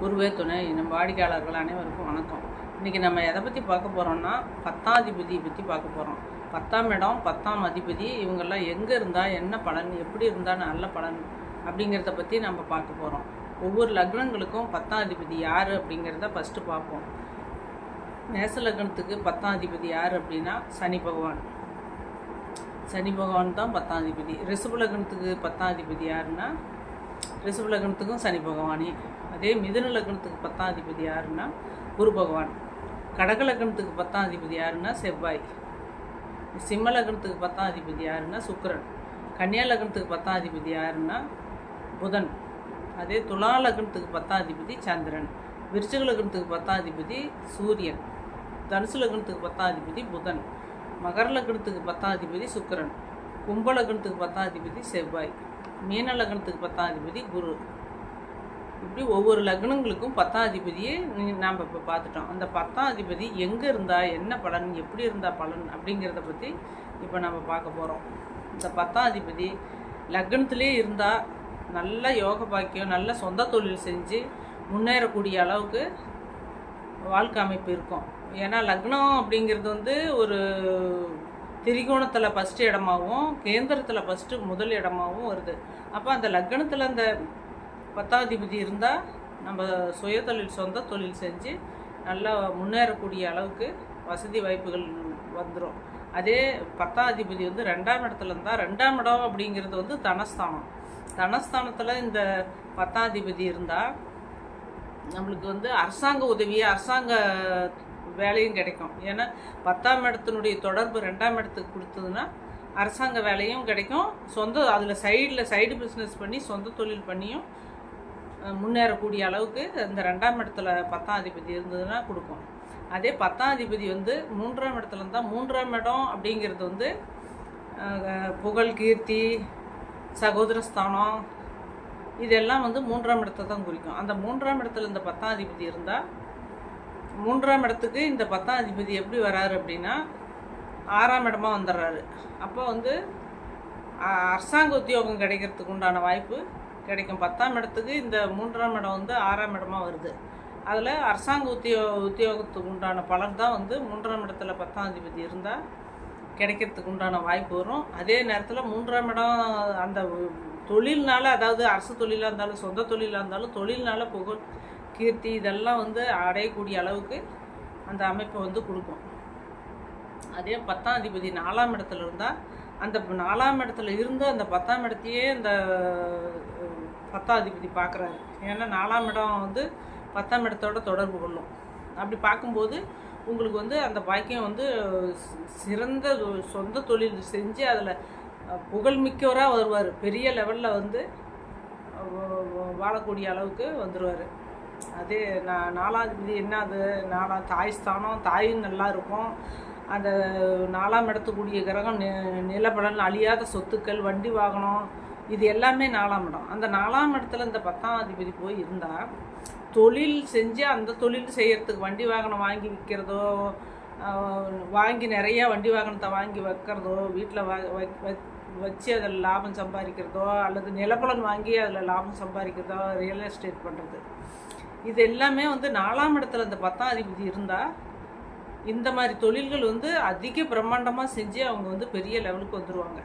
குருவே துணை. நம்ம வாடிக்கையாளர்கள் அனைவருக்கும் வணக்கம். இன்றைக்கி நம்ம எதை பற்றி பார்க்க போகிறோம்னா பத்தாதிபதியை பற்றி பார்க்க போகிறோம் பத்தாம் இடம் பத்தாம் அதிபதி இவங்கெல்லாம் எங்கே இருந்தால் என்ன பலன் எப்படி இருந்தால் நல்ல பலன் அப்படிங்கிறத பற்றி நம்ம பார்க்க போகிறோம் ஒவ்வொரு லக்னங்களுக்கும் பத்தாம் அதிபதி யார் அப்படிங்கிறத ஃபஸ்ட்டு பார்ப்போம். மேச லக்னத்துக்கு பத்தாம் அதிபதி யார் அப்படின்னா சனி பகவான். சனி பகவான் தான் பத்தாம் அதிபதி. ரிஷப லக்னத்துக்கு பத்தாம் அதிபதி யாருன்னா ரிஷப லக்னத்துக்கும் சனி பகவானே. அதே மிதுன லக்னத்துக்கு பத்தாம் அதிபதி யாருன்னா குரு பகவான் கடக லக்னத்துக்கு பத்தாம் அதிபதி யாருன்னா செவ்வாய் சிம்ம லக்னத்துக்கு பத்தாம் அதிபதி யாருன்னா சுக்கரன் கன்னியா லக்னத்துக்கு பத்தாம் அதிபதி யாருன்னா புதன் அதே துலா லக்னத்துக்கு பத்தாம் அதிபதி சந்திரன் விருச்சக லக்னத்துக்கு பத்தாம் அதிபதி சூரியன் தனுசு லக்னத்துக்கு பத்தாம் அதிபதி புதன் மகர லக்னத்துக்கு பத்தாம் அதிபதி சுக்கிரன் கும்ப லக்னத்துக்கு பத்தாம் அதிபதி செவ்வாய் மீன லக்னத்துக்கு பத்தாம் அதிபதி குரு இப்படி ஒவ்வொரு லக்னங்களுக்கும் பத்தாம் அதிபதியை நாம் இப்போ பார்த்துட்டோம். அந்த பத்தாம் அதிபதி எங்கே இருந்தால் என்ன பலன் எப்படி இருந்தால் பலன் அப்படிங்கிறத பற்றி இப்போ நம்ம பார்க்க போகிறோம் இந்த பத்தாம் அதிபதி லக்னத்திலே இருந்தால் நல்ல யோக பாக்கியம் நல்ல சொந்த தொழில் செஞ்சு முன்னேறக்கூடிய அளவுக்கு வாழ்க்கை அமைப்பு இருக்கும். ஏன்னா லக்னம் அப்படிங்கிறது வந்து ஒரு திரிகோணத்தில் ஃபஸ்ட்டு இடமாவும் கேந்திரத்தில் ஃபஸ்ட்டு முதல் இடமாவும் வருது. அப்போ அந்த லக்னத்தில் அந்த பத்தாதிபதி இருந்தால் நம்ம சுயதொழில் சொந்த தொழில் செஞ்சு நல்லா முன்னேறக்கூடிய அளவுக்கு வசதி வாய்ப்புகள் வந்துடும் அதே பத்தாதிபதி வந்து ரெண்டாம் இடத்துல இருந்தால் ரெண்டாம் இடம் அப்படிங்கிறது வந்து தனஸ்தானம். தனஸ்தானத்தில் இந்த பத்தாதிபதி இருந்தால் நம்மளுக்கு வந்து அரசாங்க உதவி அரசாங்க வேலையும் கிடைக்கும். ஏன்னா பத்தாம் இடத்தினுடைய தொடர்பு ரெண்டாம் இடத்துக்கு கொடுத்ததுன்னா அரசாங்க வேலையும் கிடைக்கும். சொந்த அதில் சைடில் சைடு பிஸ்னஸ் பண்ணி சொந்த தொழில் பண்ணியும் முன்னேறக்கூடிய அளவுக்கு இந்த ரெண்டாம் இடத்துல பத்தாம் அதிபதி இருந்ததுன்னா கொடுக்கும். அதே பத்தாம் அதிபதி வந்து மூன்றாம் இடத்துல இருந்தால் மூன்றாம் இடம் அப்படிங்கிறது வந்து புகழ் கீர்த்தி சகோதரஸ்தானம் இதெல்லாம் வந்து மூன்றாம் இடத்தை தான் குறிக்கும். அந்த மூன்றாம் இடத்துல இந்த பத்தாம் அதிபதி இருந்தால் மூன்றாம் இடத்துக்கு இந்த பத்தாம் அதிபதி எப்படி வராரு அப்படின்னா ஆறாம் இடமா வந்துடுறாரு. அப்போ வந்து அரசாங்க உத்தியோகம் கிடைக்கிறதுக்கு உண்டான வாய்ப்பு கிடைக்கும். பத்தாம் இடத்துக்கு இந்த மூன்றாம் இடம் வந்து ஆறாம் இடமாக வருது. அதில் அரசாங்க உத்தியோ உத்தியோகத்துக்கு உண்டான பலன் தான் வந்து மூன்றாம் இடத்துல பத்தாம் அதிபதி இருந்தால் கிடைக்கிறதுக்கு உண்டான வாய்ப்பு வரும். அதே நேரத்தில் மூன்றாம் இடம் அந்த தொழில்னால அதாவது அரசு தொழிலாக இருந்தாலும் சொந்த தொழிலாக இருந்தாலும் தொழில்னால புகழ் கீர்த்தி இதெல்லாம் வந்து அடையக்கூடிய அளவுக்கு அந்த அமைப்பை வந்து கொடுக்கும். அதே பத்தாம் அதிபதி நாலாம் இடத்துல இருந்தால் அந்த நாலாம் இடத்துல இருந்து அந்த பத்தாம் இடத்தையே அந்த பத்தாதிபதி பார்க்குறாரு. ஏன்னா நாலாம் இடம் வந்து பத்தாம் இடத்தோட தொடர்பு கொள்ளும். அப்படி பார்க்கும்போது உங்களுக்கு வந்து அந்த பாக்கியம் வந்து சிறந்த சொந்த தொழில் செஞ்சு அதில் புகழ்மிக்கவராக வருவார். பெரிய லெவலில் வந்து வாழக்கூடிய அளவுக்கு வந்துடுவார் அதே நான் நாலாவது என்ன அது? நாலா தாய் ஸ்தானம் தாயும் நல்லா இருக்கும். அந்த நாலாம் இடத்துக்கூடிய கிரகம் நிலப்பலன் அழியாத சொத்துக்கள் வண்டி வாகனம் இது எல்லாமே நாலாம் இடம். அந்த நாலாம் இடத்துல இந்த பத்தாம் அதிபதி போய் இருந்தால் தொழில் செஞ்சு அந்த தொழில் செய்கிறதுக்கு வண்டி வாகனம் வாங்கி விற்கிறதோ வாங்கி நிறையா வண்டி வாகனத்தை வாங்கி வைக்கிறதோ வீட்டில் வச்சு அதில் லாபம் சம்பாதிக்கிறதோ அல்லது நிலப்பலன் வாங்கி அதில் லாபம் சம்பாதிக்கிறதோ ரியல் எஸ்டேட் பண்ணுறது இது எல்லாமே வந்து நாலாம் இடத்துல இந்த பத்தாம் அதிபதி இருந்தால் இந்த மாதிரி தொழில்கள் வந்து அதிக பிரம்மாண்டமாக செஞ்சு அவங்க வந்து பெரிய லெவலுக்கு வந்துடுவாங்க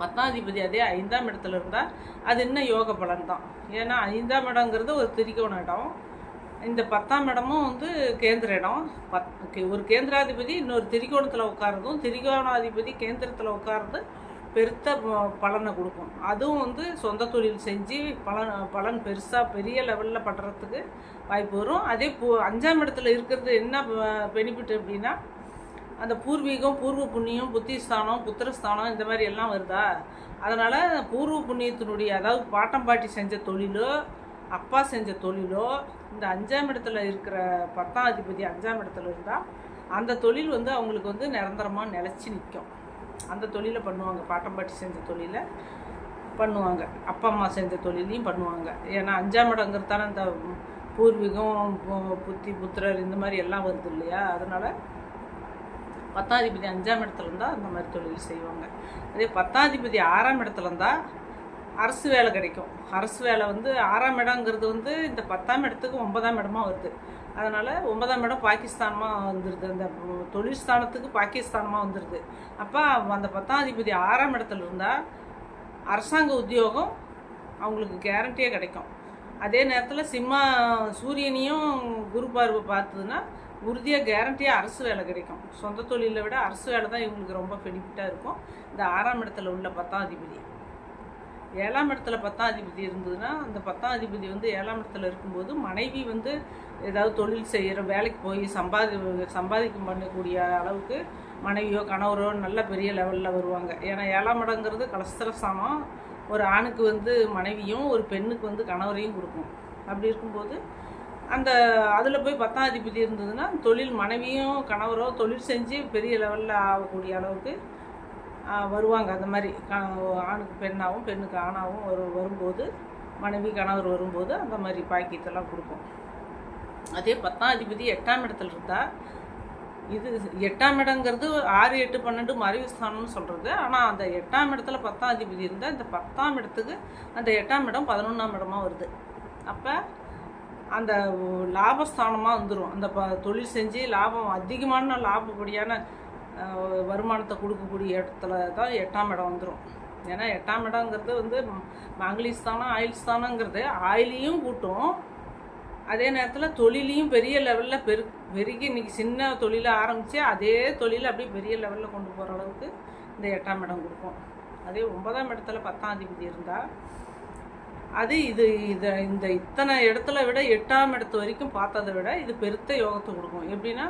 பத்தாதிபதி அதே ஐந்தாம் இடத்துல இருந்தால் அது இன்னும் யோக பலன் தான் ஏன்னா ஐந்தாம் இடங்கிறது ஒரு திரிகோண இடம். இந்த பத்தாம் இடமும் வந்து கேந்திர இடம். பத் ஒரு கேந்திராதிபதி இன்னொரு திரிகோணத்தில் உட்காரதும் திரிகோணாதிபதி கேந்திரத்தில் உட்காரது பெருத்த பலனை கொடுக்கும். அதுவும் வந்து சொந்த தொழில் செஞ்சு பலன் பலன் பெருசாக பெரிய லெவலில் பண்ணுறதுக்கு வாய்ப்பு வரும். அதே பூ அஞ்சாம் இடத்துல இருக்கிறது என்ன பெனிஃபிட் அப்படின்னா அந்த பூர்வீகம் பூர்வ புண்ணியம் புத்திஸ்தானம் புத்திரஸ்தானம் இந்த மாதிரி எல்லாம் வருதா? அதனால் பூர்வ புண்ணியத்தினுடைய அதாவது பாட்டம் பாட்டி செஞ்ச தொழிலோ அப்பா செஞ்ச தொழிலோ இந்த அஞ்சாம் இடத்துல இருக்கிற பத்தாம் அதிபதி அஞ்சாம் இடத்துல இருந்தால் அந்த தொழில் வந்து அவங்களுக்கு வந்து நிரந்தரமாக நிலச்சி நிற்கும் அந்த தொழிலை பண்ணுவாங்க. பாட்டம் பாட்டி செஞ்ச தொழிலை பண்ணுவாங்க. அப்பா அம்மா செஞ்ச தொழிலையும் பண்ணுவாங்க. ஏன்னா அஞ்சாம் இடங்கிறது தானே இந்த பூர்வீகம் புத்தி புத்திரர் இந்த மாதிரி எல்லாம் வருது இல்லையா? அதனால் பத்தாதிபதி அஞ்சாம் இடத்துல இருந்தால் அந்த மாதிரி தொழில் செய்வாங்க. அதே பத்தாதிபதி ஆறாம் இடத்துல இருந்தால் அரசு வேலை கிடைக்கும். அரசு வேலை வந்து ஆறாம் இடங்கிறது வந்து இந்த பத்தாம் இடத்துக்கு ஒன்பதாம் இடமா வருது. அதனால் ஒன்பதாம் இடம் பாகிஸ்தானமாக வந்துடுது அந்த தொழில் ஸ்தானத்துக்கு பாகிஸ்தானமாக வந்துடுது அப்போ அந்த பத்தாதிபதி ஆறாம் இடத்துல இருந்தால் அரசாங்க உத்தியோகம் அவங்களுக்கு கேரண்டியாக கிடைக்கும். அதே நேரத்தில் சிம்மா சூரியனையும் குரு பார்வை பார்த்ததுன்னா உறுதியாக கேரண்டியாக அரசு வேலை கிடைக்கும். சொந்த தொழிலை விட அரசு வேலை தான் இவங்களுக்கு ரொம்ப பெனிஃபிட்டாக இருக்கும். இந்த ஆறாம் இடத்துல உள்ள பத்தாம் அதிபதி ஏழாம் இடத்துல பத்தாம் அதிபதி இருந்ததுன்னா அந்த பத்தாம் அதிபதி வந்து ஏழாம் இடத்துல இருக்கும்போது மனைவி வந்து ஏதாவது தொழில் செய்கிற வேலைக்கு போய் சம்பாதி சம்பாதிக்கும் பண்ணக்கூடிய அளவுக்கு மனைவியோ கணவரோ நல்ல பெரிய லெவலில் வருவாங்க. ஏன்னா ஏழாம் இடங்கிறது கலஸ்திரஸ்தானம் ஒரு ஆணுக்கு வந்து மனைவியும் ஒரு பெண்ணுக்கு வந்து கணவரையும் கொடுக்கும். அப்படி இருக்கும்போது அந்த அதில் போய் பத்தாம் அதிபதி இருந்ததுன்னா தொழில் மனைவியும் கணவரோ தொழில் செஞ்சு பெரிய லெவலில் ஆகக்கூடிய அளவுக்கு வருவாங்க. அந்த மாதிரி ஆணுக்கு பெண்ணாகவும் பெண்ணுக்கு ஆணாகவும் வரு வரும்போது மனைவி கணவர் வரும்போது அந்த மாதிரி பாக்கியத்தெல்லாம் கொடுக்கும். அதே பத்தாம் அதிபதி எட்டாம் இடத்துல இருந்தால் இது எட்டாம் இடங்கிறது ஆறு எட்டு பன்னெண்டு மறைவு ஸ்தானம்னு சொல்கிறது ஆனால் அந்த எட்டாம் இடத்துல பத்தாம் அதிபதி இருந்தால் இந்த பத்தாம் இடத்துக்கு அந்த எட்டாம் இடம் பதினொன்றாம் இடமா வருது. அப்போ அந்த லாபஸ்தானமாக வந்துடும் அந்த ப தொழில் செஞ்சு லாபம் அதிகமான லாபப்படியான வருமானத்தை கொடுக்கக்கூடிய இடத்துல தான் எட்டாம் இடம் வந்துடும் ஏன்னா எட்டாம் இடங்கிறது வந்து மங்களிஸ்தானம் ஆயில்ஸ்தானங்கிறது ஆயிலையும் கூட்டும். அதே நேரத்தில் தொழிலையும் பெரிய லெவலில் பெரு பெருகி இன்றைக்கி சின்ன தொழிலை ஆரம்பித்து அதே தொழிலை அப்படியே பெரிய லெவலில் கொண்டு போகிற அளவுக்கு இந்த எட்டாம் இடம் கொடுக்கும். அதே ஒன்பதாம் இடத்துல பத்தாம் அதிபதி இருந்தால் அது இது இதை இந்த இத்தனை இடத்துல விட எட்டாம் இடத்து வரைக்கும் பார்த்ததை விட இது பெருத்த யோகத்தை கொடுக்கும். எப்படின்னா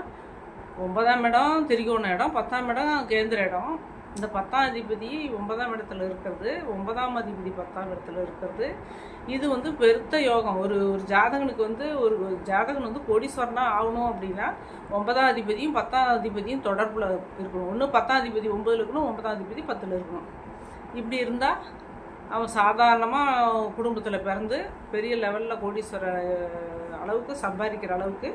ஒன்பதாம் இடம் திரிகோண இடம் பத்தாம் இடம் கேந்திர இடம். இந்த பத்தாம் அதிபதி ஒன்பதாம் இடத்துல இருக்கிறது ஒன்பதாம் அதிபதி பத்தாம் இடத்துல இருக்கிறது. இது வந்து பெருத்த யோகம். ஒரு ஒரு ஜாதகனுக்கு வந்து ஒரு ஜாதகன் வந்து கோடீஸ்வரனாக ஆகணும் அப்படின்னா ஒன்பதாம் அதிபதியும் பத்தாம் அதிபதியும் தொடர்பில் இருக்கணும். ஒன்று பத்தாம் அதிபதி ஒன்பதில் இருக்கணும் ஒன்பதாம் அதிபதி பத்தில் இருக்கணும். இப்படி இருந்தால் அவன் சாதாரணமாக குடும்பத்தில் பிறந்து பெரிய லெவலில் கோடீஸ்வர அளவுக்கு சம்பாதிக்கிற அளவுக்கு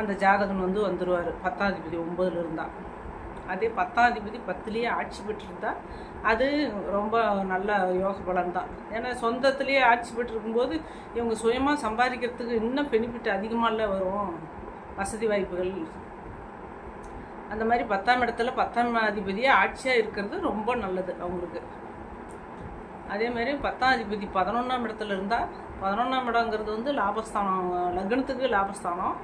அந்த ஜாதகன் வந்து வந்துடுவார் பத்தாதிபதி ஒம்பதுல இருந்தால் அதே பத்தாதிபதி பத்துலேயே ஆட்சி பெற்றிருந்தா அது ரொம்ப நல்ல யோக பலன் தான். ஏன்னா சொந்தத்துலேயே ஆட்சி பெற்றிருக்கும்போது இவங்க சுயமாக சம்பாதிக்கிறதுக்கு இன்னும் பெனிஃபிட் அதிகமாகல வரும். வசதி வாய்ப்புகள். அந்த மாதிரி பத்தாம் இடத்துல பத்தாம் அதிபதியாக ஆட்சியாக இருக்கிறது ரொம்ப நல்லது அவங்களுக்கு. அதே மாதிரி பத்தாம் அதிபதி பதினொன்றாம் இடத்துல இருந்தால் பதினொன்றாம் இடங்கிறது வந்து லாபஸ்தானம் லக்னத்துக்கு லாபஸ்தானம்.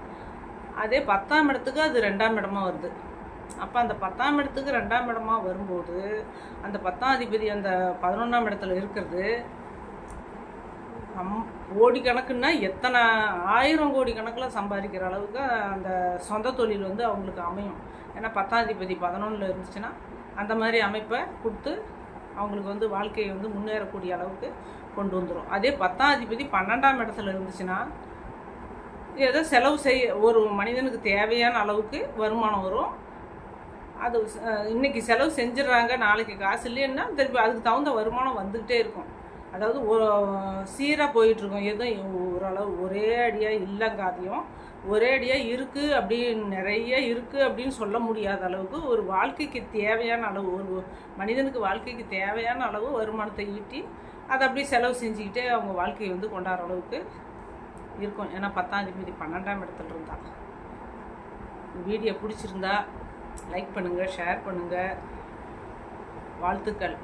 அதே பத்தாம் இடத்துக்கு அது ரெண்டாம் இடமா வருது. அப்போ அந்த பத்தாம் இடத்துக்கு ரெண்டாம் இடமா வரும்போது அந்த பத்தாம் அதிபதி அந்த பதினொன்றாம் இடத்துல இருக்கிறது அம் கோடி கணக்குன்னா எத்தனை ஆயிரம் கோடி கணக்கில் சம்பாதிக்கிற அளவுக்கு அந்த சொந்த தொழில் வந்து அவங்களுக்கு அமையும். ஏன்னா பத்தாம் அதிபதி பதினொன்றில் இருந்துச்சுன்னா அந்த மாதிரி அமைப்பை கொடுத்து அவங்களுக்கு வந்து வாழ்க்கையை வந்து முன்னேறக்கூடிய அளவுக்கு கொண்டு வந்துடும் அதே பத்தாம் அதிபதி பன்னெண்டாம் இடத்துல இருந்துச்சுன்னா ஏதோ செலவு செய்ய ஒரு மனிதனுக்கு தேவையான அளவுக்கு வருமானம் வரும். அது இன்னைக்கு செலவு செஞ்சிடுறாங்க நாளைக்கு காசு இல்லைன்னா திருப்பி அதுக்கு தகுந்த வருமானம் வந்துக்கிட்டே இருக்கும். அதாவது சீராக போயிட்டுருக்கோம் எதுவும் ஓரளவு ஒரே அடியாக இல்லைங்காதையும் ஒரே அடியாக இருக்குது அப்படின்னு நிறைய இருக்குது அப்படின்னு சொல்ல முடியாத அளவுக்கு ஒரு வாழ்க்கைக்கு தேவையான அளவு ஒரு மனிதனுக்கு வாழ்க்கைக்கு தேவையான அளவு வருமானத்தை ஈட்டி அதை அப்படியே செலவு செஞ்சுக்கிட்டே அவங்க வாழ்க்கையை வந்து கொண்டாடுற அளவுக்கு இருக்கும். ஏன்னா பத்தாம் அதிபதி பன்னெண்டாம் இடத்துல இருந்தா. வீடியோ பிடிச்சிருந்தா லைக் பண்ணுங்கள் ஷேர் பண்ணுங்கள் வாழ்த்துக்கள்.